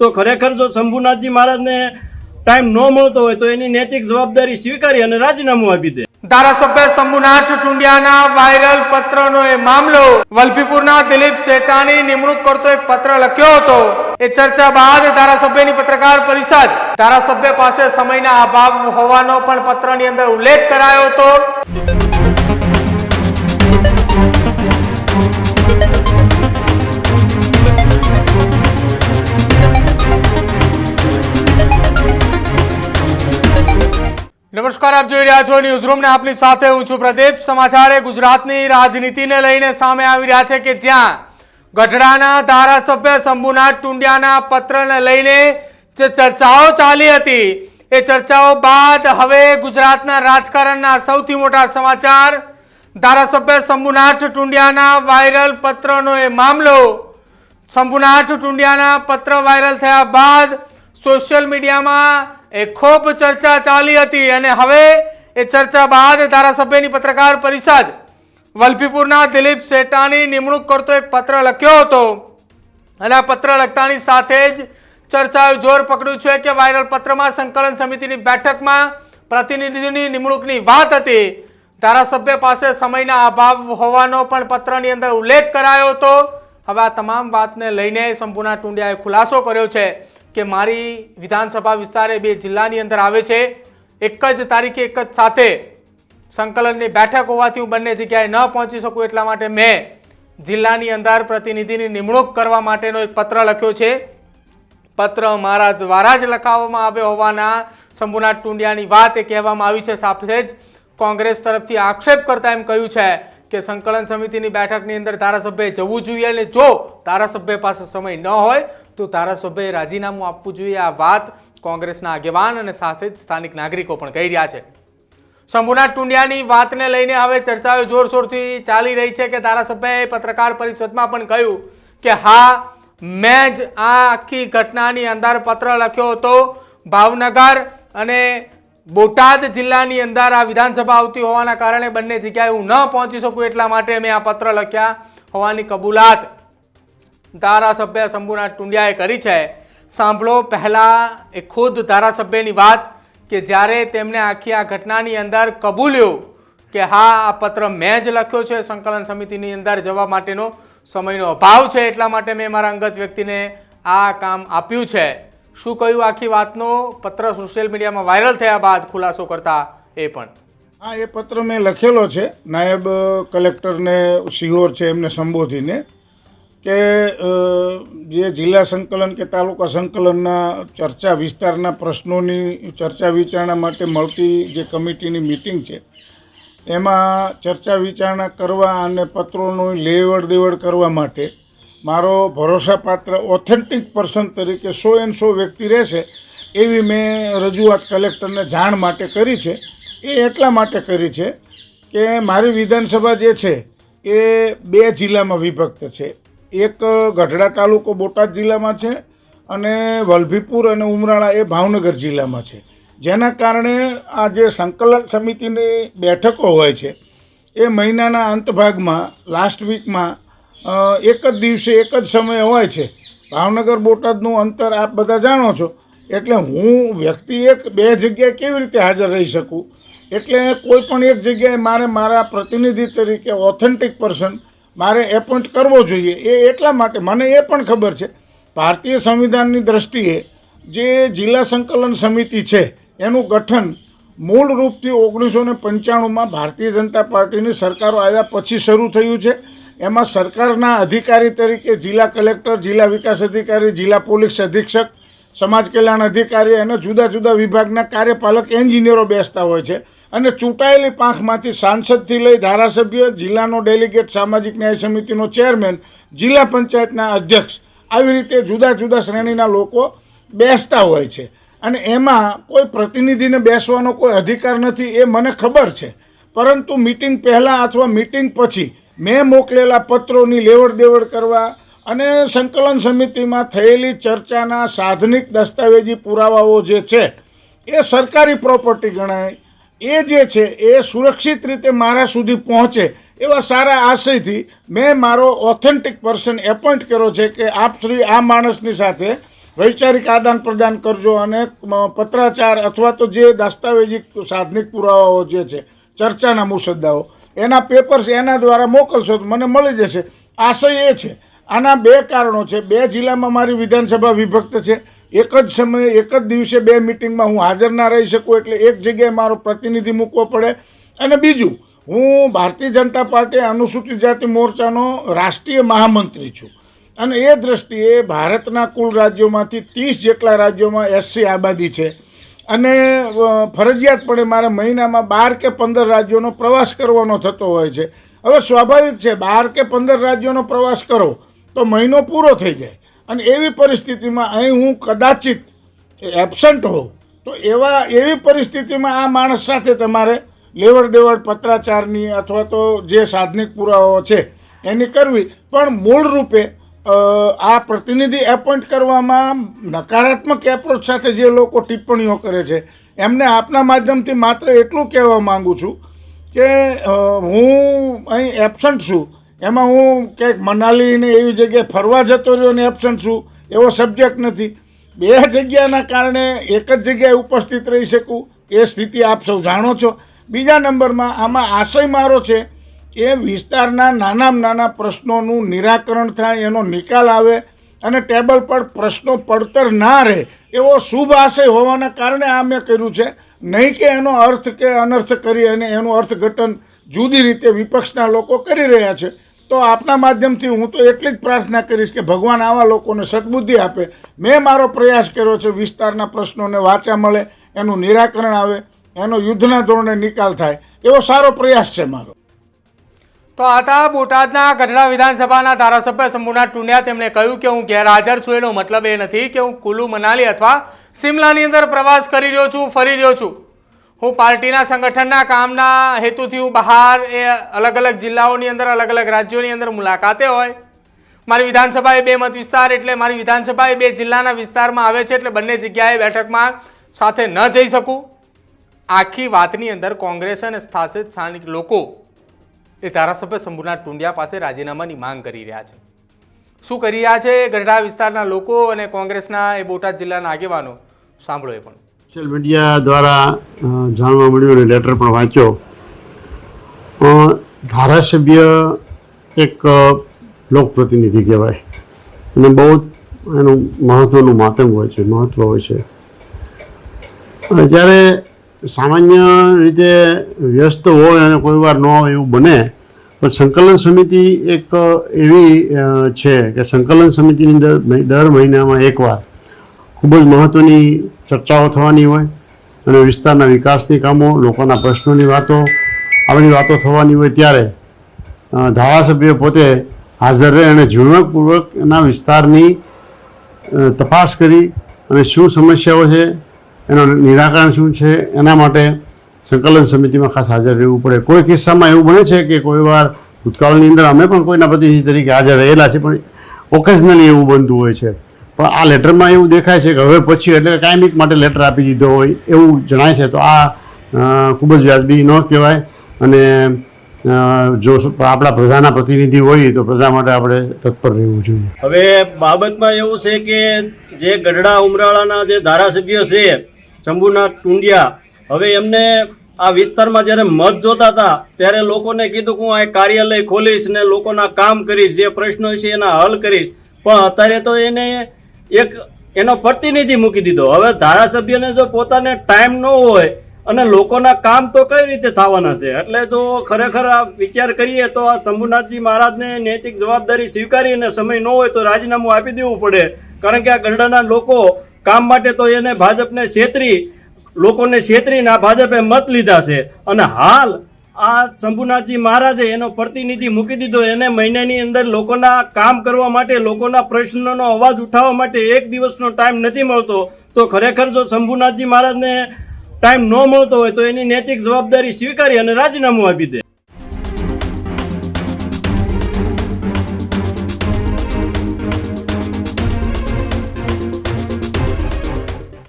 તો ખરેખર જો શંભુનાથજી મહારાજને ટાઈમ ન મળતો હોય તો એની નૈતિક જવાબદારી સ્વીકારી અને રાજીનામું આપી દે. ધારાસભ્ય શંભુનાથ ટુંડિયાના વાયરલ પત્રનો એ મામલો વલભીપુરના દિલીપ શેટાની નિમણૂક કરતો એક પત્ર લખ્યો હતો. એ ચર્ચા બાદ ધારાસભ્યની પત્રકાર પરિષદ ધારાસભ્ય પાસે સમયના અભાવ હોવાનો પણ પત્રની અંદર ઉલ્લેખ કરાયો હતો. નમસ્કાર, આપ જોઈ રહ્યા છો ન્યૂઝ રૂમ ને આપની સાથે હું છું પ્રદીપ. સમાચાર ગુજરાતની રાજનીતિને લઈને સામે આવી રહ્યા છે કે જ્યાં ગઢડાના ધારાસભ્ય શંભુનાથ ટુંડિયાના પત્રને લઈને જે ચર્ચાઓ ચાલી હતી, એ ચર્ચાઓ બાદ હવે ગુજરાતના રાજકારણના સૌથી મોટા સમાચાર. ધારાસભ્ય શંભુનાથ ટુંડિયાના વાયરલ પત્રનો એ મામલો. શંભુનાથ ટુંડિયાના પત્ર વાયરલ થયા બાદ સોશિયલ મીડિયામાં એ ખૂબ ચર્ચા ચાલી હતી અને હવે એ ચર્ચા બાદ ધારાસભ્યની પત્રકાર પરિષદ વલભીપુરના દિલીપ શેટાની નિમણૂક કરતો એક પત્ર લખ્યો હતો. અને આ પત્ર લખતાની સાથે જ ચર્ચાએ જોર પકડ્યું છે કે વાયરલ પત્રમાં સંકલન સમિતિની બેઠકમાં પ્રતિનિધિની નિમણૂકની વાત હતી. ધારાસભ્ય પાસે સમયના અભાવ હોવાનો પણ પત્રની અંદર ઉલ્લેખ કરાયો હતો. હવે આ તમામ વાતને લઈને સંપૂર્ણ ટુંડિયાએ ખુલાસો કર્યો છે. કે મારી વિધાનસભા વિસ્તારે બે જિલ્લાની અંદર આવે છે. એક જ તારીખે, એક જ સાથે સંકલનની બેઠક હોવાથી હું બંને જગ્યાએ ન પહોંચી શકું એટલા માટે મેં જિલ્લાની અંદર પ્રતિનિધિની નિમણૂક કરવા માટેનો એક પત્ર લખ્યો છે. પત્ર મારા દ્વારા જ લખાવવામાં આવ્યો હોવાના શંભુનાથ ટુંડિયાની વાત એ કહેવામાં આવી છે. સાથે જ કોંગ્રેસ તરફથી આક્ષેપ કરતા એમ કહ્યું છે કે સંકલન સમિતિની બેઠકની અંદર ધારાસભ્યએ જવું જોઈએ અને જો ધારાસભ્ય પાસે સમય ન હોય, તો ધારાસભ્યએ રાજીનામું આપવું જોઈએ. આ વાત કોંગ્રેસના આગેવાન અને સાથે જ સ્થાનિક નાગરિકો પણ કહી રહ્યા છે. શંભુનાથ ટુંડિયાની વાતને લઈને હવે ચર્ચાઓ જોરશોરથી ચાલી રહી છે કે ધારાસભ્યએ પત્રકાર પરિષદમાં પણ કહ્યું કે હા, મેં જ આ આખી ઘટનાની અંદર પત્ર લખ્યો હતો. ભાવનગર અને બોટાદ જિલ્લાની અંદર આ વિધાનસભા આવતી હોવાના કારણે બંને જગ્યાએ હું ન પહોંચી શકું એટલા માટે મેં આ પત્ર લખ્યા હોવાની કબૂલાત ધારાસભ્ય શંભુનાથ ટુંડિયાએ કરી છે. સાંભળો પહેલાં એ ખુદ ધારાસભ્યની વાત કે જ્યારે તેમણે આખી આ ઘટનાની અંદર કબૂલ્યું કે હા, આ પત્ર મેં જ લખ્યો છે, સંકલન સમિતિની અંદર જવા માટેનો સમયનો અભાવ છે એટલા માટે મેં મારા અંગત વ્યક્તિને આ કામ આપ્યું છે. શું કહ્યું આખી વાતનો પત્ર સોશિયલ મીડિયામાં વાયરલ થયા બાદ ખુલાસો કરતા એ પણ? હા, એ પત્ર મેં લખેલો છે. નાયબ કલેક્ટરને સિહોર છે એમને સંબોધીને કે જે જિલ્લા સંકલન કે તાલુકા સંકલનના ચર્ચા વિસ્તારના પ્રશ્નોની ચર્ચા વિચારણા માટે મળતી જે કમિટીની મિટિંગ છે, એમાં ચર્ચા વિચારણા કરવા અને પત્રોનું લેવડ દેવડ કરવા માટે મારો ભરોસાપાત્ર ઓથેન્ટિક પર્સન તરીકે સો એન સો વ્યક્તિ રહેશે, એવી મેં રજૂઆત કલેક્ટરને જાણ માટે કરી છે. એ એટલા માટે કરી છે કે મારી વિધાનસભા જે છે, એ બે જિલ્લામાં વિભક્ત છે. એક ગઢડા તાલુકો બોટાદ જિલ્લામાં છે અને વલભીપુર અને ઉમરાળા એ ભાવનગર જિલ્લામાં છે. જેના કારણે આ જે સંકલન સમિતિની બેઠકો હોય છે, એ મહિનાના અંત ભાગમાં લાસ્ટ વીકમાં એક જ દિવસે એક જ સમયે હોય છે. ભાવનગર બોટાદનું અંતર આપ બધા જાણો છો. એટલે હું વ્યક્તિ એક, બે જગ્યાએ કેવી રીતે હાજર રહી શકું? એટલે કોઈ પણ એક જગ્યાએ મારે મારા પ્રતિનિધિ તરીકે ઓથેન્ટિક પર્સન મારે એપોઇન્ટ કરવો જોઈએ એ એટલા માટે મને એ પણ ખબર છે. ભારતીય સંવિધાનની દ્રષ્ટિએ જે જિલ્લા સંકલન સમિતિ છે, એનું ગઠન મૂળ રૂપથી ઓગણીસો ને પંચાણુંમાં ભારતીય જનતા પાર્ટીની સરકારો આવ્યા પછી શરૂ થયું છે. એમાં સરકારના અધિકારી તરીકે જિલ્લા કલેક્ટર, જિલ્લા વિકાસ અધિકારી, જિલ્લા પોલીસ અધિક્ષક, સમાજ કલ્યાણ અધિકારી અને જુદા જુદા વિભાગના કાર્યપાલક, એન્જિનિયરો બેસતા હોય છે. અને ચૂંટાયેલી પાંખમાંથી સાંસદથી લઈ ધારાસભ્ય, જિલ્લાનો ડેલિગેટ સામાજિક ન્યાય સમિતિનો ચેરમેન, જિલ્લા પંચાયતના અધ્યક્ષ આવી રીતે જુદા જુદા શ્રેણીના લોકો બેસતા હોય છે. અને એમાં કોઈ પ્રતિનિધિને બેસવાનો કોઈ અધિકાર નથી એ મને ખબર છે. પરંતુ મિટિંગ પહેલાં અથવા મિટિંગ પછી મેં મોકલેલા પત્રોની લેવડ દેવડ કરવા અને સંકલન સમિતિમાં થયેલી ચર્ચાના સાધનિક દસ્તાવેજી પુરાવાઓ જે છે, એ સરકારી પ્રોપર્ટી ગણાય. એ જે છે, એ સુરક્ષિત રીતે મારા સુધી પહોંચે એવા સારા આશયથી મેં મારો ઓથેન્ટિક પર્સન એપોઇન્ટ કર્યો છે કે આપ શ્રી આ માણસની સાથે વૈચારિક આદાન પ્રદાન કરજો અને પત્રાચાર અથવા તો જે દસ્તાવેજી સાધનિક પુરાવાઓ જે છે ચર્ચાના મુસદ્દાઓ. એના પેપર્સ એના દ્વારા મોકલશો તો મને મળી જશે. આશય એ છે, આના બે કારણો છે. બે જિલ્લામાં મારી વિધાનસભા વિભક્ત છે. એક જ સમયે, એક જ દિવસે બે મિટિંગમાં હું હાજર ના રહી શકું એટલે એક જગ્યાએ મારો પ્રતિનિધિ મૂકવો પડે. અને બીજું, હું ભારતીય જનતા પાર્ટી અનુસૂચિત જાતિ મોરચાનો રાષ્ટ્રીય મહામંત્રી છું. અને એ દ્રષ્ટિએ ભારતના કુલ રાજ્યોમાંથી ત્રીસ જેટલા રાજ્યોમાં એસસી આબાદી છે. અને ફરજિયાતપણે મારે મહિનામાં બાર કે પંદર રાજ્યોનો પ્રવાસ કરવાનો થતો હોય છે. હવે સ્વાભાવિક છે, બાર કે પંદર રાજ્યોનો પ્રવાસ કરો, તો મહિનો પૂરો થઈ જાય. અને એવી પરિસ્થિતિમાં અહીં હું કદાચિત એબસન્ટ હોઉં, તો એવા, એવી પરિસ્થિતિમાં આ માણસ સાથે તમારે લેવડ દેવડ પત્રાચારની અથવા તો જે સાધનિક પુરાવાઓ છે, એની કરવી. પણ મૂળ રૂપે આ પ્રતિનિધિ એપોઇન્ટ કરવામાં નકારાત્મક એપ્રોચ સાથે જે લોકો ટિપ્પણીઓ કરે છે, એમને આપના માધ્યમથી માત્ર એટલું કહેવા માગું છું કે હું અહીં એબસન્ટ છું, એમાં હું ક્યાંક મનાલીને એવી જગ્યાએ ફરવા જતો રહ્યો ને એબસન્ટ છું, એવો સબ્જેક્ટ નથી. બે જગ્યાના કારણે એક જ જગ્યાએ ઉપસ્થિત રહી શકું, એ સ્થિતિ આપ સૌ જાણો છો. બીજા નંબરમાં આમાં આશય મારો છે કે વિસ્તારના નાનામાં નાના પ્રશ્નોનું નિરાકરણ થાય, એનો નિકાલ આવે અને ટેબલ પર પ્રશ્નો પડતર ના રહે, એવો શુભ આશય હોવાના કારણે આ મેં કર્યું છે. નહીં કે એનો અર્થ કે અનર્થ કરી અને એનું અર્થઘટન જુદી રીતે વિપક્ષના લોકો કરી રહ્યા છે. તો આપના માધ્યમથી હું તો એટલી જ પ્રાર્થના કરીશ કે ભગવાન આવા લોકોને સદબુદ્ધિ આપે. મેં મારો પ્રયાસ કર્યો છે વિસ્તારના પ્રશ્નોને વાંચા મળે, એનું નિરાકરણ આવે, એનો યુદ્ધના ધોરણે નિકાલ થાય. એવો સારો પ્રયાસ છે મારો. તો આતા બોટાદના ગઢડા વિધાનસભાના ધારાસભ્ય શંભુનાથ ટુંડિયા. તેમણે કહ્યું કે હું ગેરહાજર છું, એનો મતલબ એ નથી કે હું કુલ્લુ મનાલી અથવા સિમલાની અંદર પ્રવાસ કરી રહ્યો છું, ફરી રહ્યો છું. હું પાર્ટીના સંગઠનના કામના હેતુથી હું બહાર એ અલગ અલગ જિલ્લાઓની અંદર, અલગ અલગ રાજ્યોની અંદર મુલાકાતે હોય. મારી વિધાનસભા એ બે મત વિસ્તાર એટલે મારી વિધાનસભા એ બે જિલ્લાના વિસ્તારમાં આવે છે એટલે બંને જગ્યાએ બેઠકમાં સાથે ન જઈ શકું. આખી વાતની અંદર કોંગ્રેસ અને સ્થાસિત સ્થાનિક લોકો એ ધારાસભ્ય શંભુનાથ ટુંડિયા પાસે રાજીનામાની માંગ કરી રહ્યા છે. શું કરી રહ્યા છે? ગઢડા વિસ્તારના લોકો અને કોંગ્રેસના એ બોટાદ જિલ્લાના આગેવાનો? સાંભળો એ પણ. સોશિયલ મીડિયા દ્વારા જાણવા મળ્યું અને લેટર પણ વાંચ્યો. ધારાસભ્ય એક લોકપ્રતિનિધિ કહેવાય. અને બહુ એનું મહત્ત્વનું માતમ હોય છે મહત્ત્વ હોય છે. જ્યારે સામાન્ય રીતે વ્યસ્ત હોય અને કોઈ વાર ન હોય એવું બને, પણ સંકલન સમિતિ એક એવી છે કે સંકલન સમિતિની અંદર દર મહિનામાં એકવાર ખૂબ જ મહત્ત્વની ચર્ચાઓ થવાની હોય અને વિસ્તારના વિકાસની કામો, લોકોના પ્રશ્નોની વાતો આવી વાતો થવાની હોય ત્યારે ધારાસભ્ય પોતે હાજર રહે અને ઝીણવટપૂર્વક એના વિસ્તારની તપાસ કરી અને શું સમસ્યાઓ છે એનું નિરાકરણ શું છે? એના માટે સંકલન સમિતિમાં ખાસ હાજર રહેવું પડે. કોઈ કિસ્સામાં એવું બને છે કે કોઈ વાર ભૂતકાળની અંદર અમે પણ કોઈના પ્રતિનિધિ તરીકે હાજર રહેલા છે પણ ઓકેઝનલી એવું બનતું હોય છે. પણ આ લેટરમાં એવું દેખાય છે કે હવે પછી એટલે કાયમિક માટે લેટર આપી દીધો હોય એવું જણાય છે, તો આ ખૂબ જ વ્યાજબી ન કહેવાય. અને જો આપણા પ્રજાના પ્રતિનિધિ હોય તો પ્રજા માટે આપણે તત્પર રહેવું જોઈએ. હવે બાબતમાં એવું છે કે જે ગઢડા ઉમરાળાના જે ધારાસભ્ય છે શંભુનાથ ટુંડિયા. હવે એમને આ વિસ્તારમાં જ્યારે મત જોતા હતા, ત્યારે લોકોને કીધું કે હું આ કાર્યાલય ખોલીશ ને લોકોના કામ કરીશ, જે પ્રશ્નો છે એના હલ કરીશ. પણ અત્યારે તો એને એક, એનો પ્રતિનિધિ મૂકી દીધો. હવે ધારાસભ્યને જો પોતાને ટાઈમ ન હોય અને લોકોના કામ તો કઈ રીતે થવાના છે? એટલે જો ખરેખર આ વિચાર કરીએ તો આ શંભુનાથજી મહારાજને નૈતિક જવાબદારી સ્વીકારી અને સમય ન હોય તો રાજીનામું આપી દેવું પડે. કારણ કે આ ગઢડાના લોકો કામ માટે તો એને ભાજપને છેતરી, લોકોને છેતરીને આ ભાજપે મત લીધા છે. અને હાલ આ શંભુનાથજી મહારાજે એનો પ્રતિનિધિ મૂકી દીધો. એને મહિનાની અંદર લોકોના કામ કરવા માટે, લોકોના પ્રશ્નોનો અવાજ ઉઠાવવા માટે એક દિવસનો ટાઈમ નથી મળતો. તો ખરેખર જો શંભુનાથજી મહારાજને ટાઈમ ન મળતો હોય તો એની નૈતિક જવાબદારી સ્વીકારી અને રાજીનામું આપી દે.